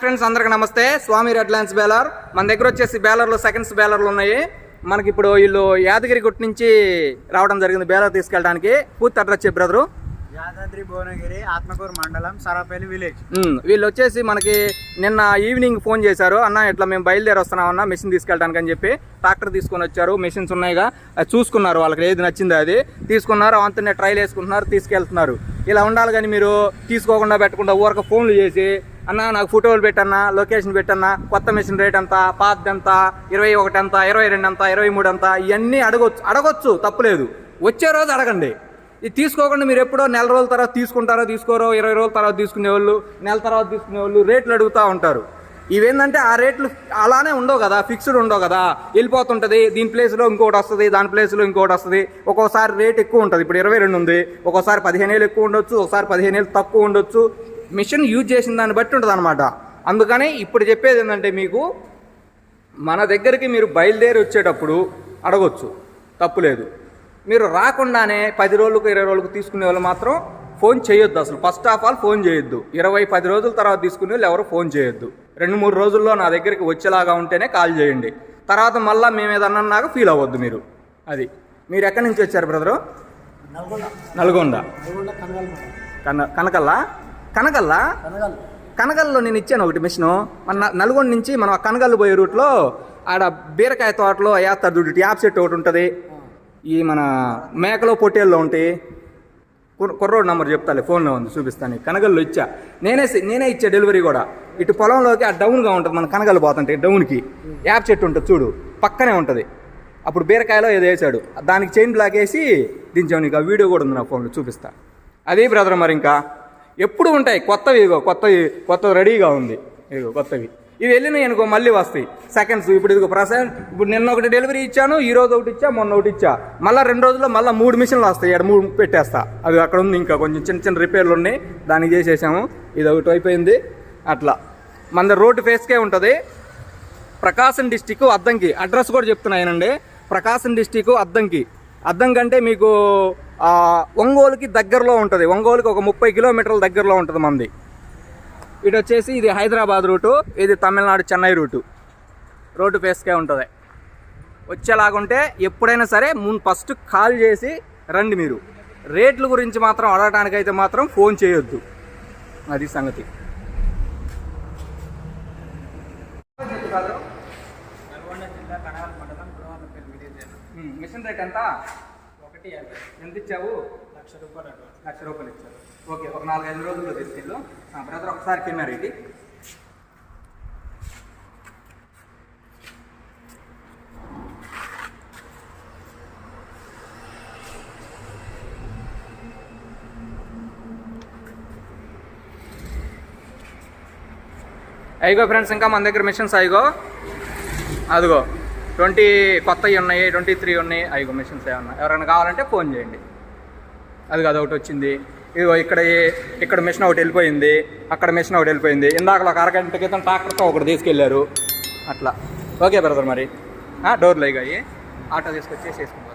Friends అందరికి నమస్తే. స్వామి red lines baler మన దగ్గర వచ్చేసి బేలర్లు సెకండ్స్ బేలర్లు ఉన్నాయి. మనకి ఇప్పుడు వీళ్ళు యాదగిరి గుట్ట నుంచి రావడం జరిగింది బేలర్ తీసుకెళ్ళడానికి. పూర్తి అడ్రస్ చెప్పు బ్రదరు. యాదాద్రి భువనగిరి ఆత్మకూరు మండలం సరాపల్లి విలేజ్. వీళ్ళు వచ్చేసి మనకి నిన్న ఈవినింగ్ ఫోన్ చేశారు. అన్న ఇట్లా మేము బయలుదేరి వస్తున్నామన్న మెషిన్ తీసుకెళ్ళడానికి అని చెప్పి ట్రాక్టర్ తీసుకొని వచ్చారు. మెషిన్స్ ఉన్నాయిగా అది చూసుకున్నారు వాళ్ళకి ఏది నచ్చిందో అది. తీసుకున్నారు అంతనే ట్రైల్ వేసుకుంటున్నారు తీసుకెళ్తున్నారు. ఇలా ఉండాలి కానీ మీరు తీసుకోకుండా పెట్టకుండా ఊరక ఫోన్లు చేసి అన్న నాకు ఫోటోలు పెట్టన్నా లొకేషన్ పెట్టన్నా కొత్త మెషిన్ రేట్ ఎంత పాత్ ఎంత ఇరవై ఒకటి ఎంత ఇరవై రెండు ఎంత ఇరవై మూడు ఎంత ఇవన్నీ అడగొచ్చు. అడగొచ్చు తప్పులేదు వచ్చే రోజు అడగండి. ఇది తీసుకోకుండా మీరు ఎప్పుడో నెల రోజుల తర్వాత తీసుకుంటారో తీసుకోరో ఇరవై రోజుల తర్వాత తీసుకునేవాళ్ళు నెల తర్వాత తీసుకునేవాళ్ళు రేట్లు అడుగుతూ ఉంటారు. ఇవేంటంటే ఆ రేట్లు అలానే ఉండవు కదా ఫిక్స్డ్ ఉండవు కదా. వెళ్ళిపోతుంటుంది దీని ప్లేస్లో ఇంకోటి వస్తుంది దాని ప్లేస్లో ఇంకోటి వస్తుంది. ఒక్కోసారి రేట్ ఎక్కువ ఉంటుంది. ఇప్పుడు ఇరవై రెండు ఉంది ఒక్కోసారి పదిహేను ఏళ్ళు ఎక్కువ ఉండొచ్చు ఒకసారి పదిహేను ఏళ్ళు తక్కువ ఉండొచ్చు. మిషన్ యూజ్ చేసిన దాన్ని బట్టి ఉంటుంది అనమాట అందుకని ఇప్పుడు చెప్పేది ఏంటంటే మీకు మన దగ్గరికి మీరు బయలుదేరి వచ్చేటప్పుడు అడగొచ్చు. తప్పులేదు మీరు రాకుండానే పది రోజులకు ఇరవై రోజులకు తీసుకునే వాళ్ళు మాత్రం ఫోన్ చేయొద్దు అసలు. ఫస్ట్ ఆఫ్ ఆల్ ఫోన్ చేయొద్దు. ఇరవై పది రోజుల తర్వాత తీసుకునే వాళ్ళు ఎవరు ఫోన్ చేయొద్దు. రెండు మూడు రోజుల్లో నా దగ్గరికి వచ్చేలాగా ఉంటేనే కాల్ చేయండి. తర్వాత మళ్ళీ మేము ఏదన్నాక ఫీల్ అవ్వద్దు మీరు. అది. మీరు ఎక్కడి నుంచి వచ్చారు బ్రదరు? నల్గొండ. నల్గొండ. కనకల్లా? కనకల్లా కనగల్. కనగల్లో నేను ఇచ్చాను ఒకటి మిషను. మన నల్గొండ నుంచి మనం ఆ కనగల్లు పోయే రూట్లో ఆడ బీరకాయ తోటలో వేస్తారు చూడు యాప్ సెట్ ఒకటి ఉంటుంది. ఈ మన మేకలో పొట్టేల్లో ఉంటాయి. కుర్ర- కుర్రోడు నంబర్ చెప్తాలే ఫోన్లో ఉంది చూపిస్తాను. కనగల్లో ఇచ్చా. నేనే నేనే ఇచ్చా డెలివరీ కూడా. ఇటు పొలంలోకి ఆ డౌన్గా ఉంటుంది మన కనగలు పోతుంటాయి డౌన్కి. యాప్ చెట్టు ఉంటుంది చూడు పక్కనే ఉంటుంది. అప్పుడు బీరకాయలో ఏదో వేసాడు దానికి చైన్ బ్లాక్ వేసి దించావు నీకు. ఆ వీడియో కూడా ఉంది నా ఫోన్లో చూపిస్తా. అదే బ్రదర్ మరి ఇంకా? ఎప్పుడు ఉంటాయి? కొత్తవి ఇగో కొత్తవి కొత్తవి రెడీగా ఉంది. ఇగో కొత్తవి. ఇవి వెళ్ళినాయి అనుకో మళ్ళీ వస్తాయి. సెకండ్స్ ఇప్పుడు ఇదిగో ప్రసాద్ ఇప్పుడు నిన్న ఒకటి డెలివరీ ఇచ్చాను ఈ రోజు ఒకటి ఇచ్చా మొన్న ఒకటి ఇచ్చా. మళ్ళీ రెండు రోజుల్లో మళ్ళీ మూడు మిషన్లు వస్తాయి. ఇక్కడ మూడు పెట్టేస్తా. అది అక్కడ ఉంది ఇంకా కొంచెం చిన్న చిన్న రిపేర్లు ఉన్నాయి. దానికి చేసేసాము. ఇది ఒకటి అయిపోయింది. అట్లా. మన రోడ్డు ఫేస్కే ఉంటుంది. ప్రకాశం డిస్టిక్ అద్దంకి. అడ్రస్ కూడా చెప్తున్నాయనండి ప్రకాశం డిస్టిక్ అద్దంకి. అద్దం కంటే మీకు ఒంగోలుకి దగ్గరలో ఉంటుంది. ఒంగోలుకి ఒక ముప్పై కిలోమీటర్ల దగ్గరలో ఉంటుంది మంది. ఇటు వచ్చేసి ఇది హైదరాబాద్ రూటు ఇది తమిళనాడు చెన్నై రూటు. రోడ్డు ఫేస్కే ఉంటుంది. వచ్చేలాగుంటే ఎప్పుడైనా సరే ముందు ఫస్ట్ కాల్ చేసి రండి మీరు. రేట్ల గురించి మాత్రం అడగటానికైతే మాత్రం ఫోన్ చేయొద్దు. అది సంగతి నల్గొండ జిల్లా కనగల్ మండలం గురవాలపల్లి విలేజ్ మిషన్ రేట్ ఎంత? ఒకటి యాభై. ఎంత ఇచ్చావు? లక్ష రూపాయలు లక్ష రూపాయలు ఇచ్చారు. ఓకే ఒక నాలుగైదు రోజుల్లో తీసుకెళ్ళు బ్రదర్ ఒకసారి కెమెరా ఇది. అయిగో ఫ్రెండ్స్ ఇంకా మన దగ్గర మిషన్స్ అయిగో. అదిగో. ట్వంటీ కొత్తవి ఉన్నాయి ట్వంటీ త్రీ ఉన్నాయి. అయిగో మిషన్స్ ఏమన్నా. ఎవరైనా కావాలంటే ఫోన్ చేయండి. అది కాదు ఒకటి వచ్చింది. ఇదిగో ఇక్కడ ఇక్కడ మిషన్ ఒకటి వెళ్ళిపోయింది. అక్కడ మిషన్ ఒకటి వెళ్ళిపోయింది. ఇందాక ఒక అరగంట క్రితం ట్రాక్టర్తో ఒకటి తీసుకెళ్ళారు. అట్లా. ఓకే బ్రదర్ మరి. డోర్లు అయ్యాయి ఆటో తీసుకొచ్చేసి వేసుకుంటారు